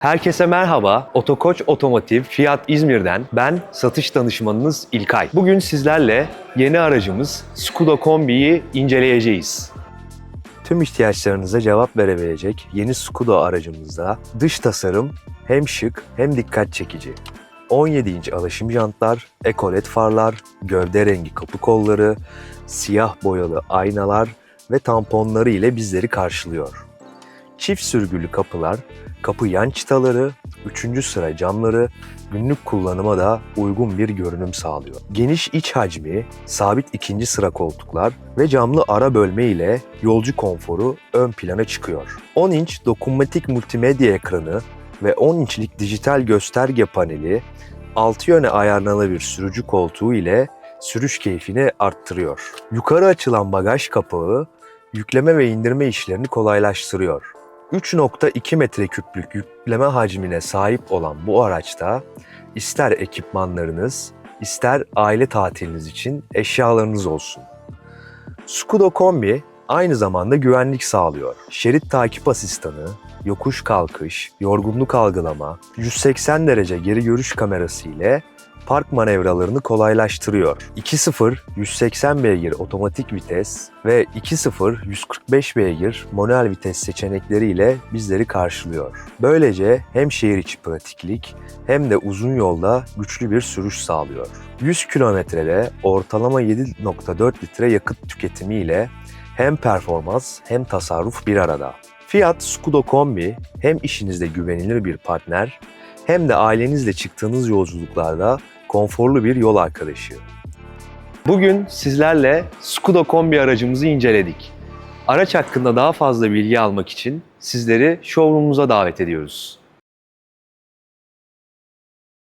Herkese merhaba. Otokoç Otomotiv Fiat İzmir'den ben satış danışmanınız İlkay. Bugün sizlerle yeni aracımız Skoda Kombi'yi inceleyeceğiz. Tüm ihtiyaçlarınıza cevap verebilecek yeni Skoda aracımızda dış tasarım hem şık hem dikkat çekici. 17 inç alışım jantlar, ekolet farlar, gövde rengi kapı kolları, siyah boyalı aynalar ve tamponları ile bizleri karşılıyor. Çift sürgülü kapılar, kapı yan çıtaları, üçüncü sıra camları günlük kullanıma da uygun bir görünüm sağlıyor. Geniş iç hacmi, sabit ikinci sıra koltuklar ve camlı ara bölme ile yolcu konforu ön plana çıkıyor. 10 inç dokunmatik multimedya ekranı ve 10 inçlik dijital gösterge paneli 6 yöne ayarlanabilir sürücü koltuğu ile sürüş keyfini arttırıyor. Yukarı açılan bagaj kapağı yükleme ve indirme işlerini kolaylaştırıyor. 3.2 metreküplük yükleme hacmine sahip olan bu araçta ister ekipmanlarınız, ister aile tatiliniz için eşyalarınız olsun. Skoda Kombi aynı zamanda güvenlik sağlıyor. Şerit takip asistanı, yokuş kalkış, yorgunluk algılama, 180 derece geri görüş kamerası ile park manevralarını kolaylaştırıyor. 2.0 180 beygir otomatik vites ve 2.0 145 beygir manuel vites seçenekleriyle bizleri karşılıyor. Böylece hem şehir içi pratiklik hem de uzun yolda güçlü bir sürüş sağlıyor. 100 kilometrede ortalama 7.4 litre yakıt tüketimiyle hem performans hem tasarruf bir arada. Fiat Scudo Kombi hem işinizde güvenilir bir partner hem de ailenizle çıktığınız yolculuklarda konforlu bir yol arkadaşı. Bugün sizlerle Skoda Kombi aracımızı inceledik. Araç hakkında daha fazla bilgi almak için sizleri showroom'umuza davet ediyoruz.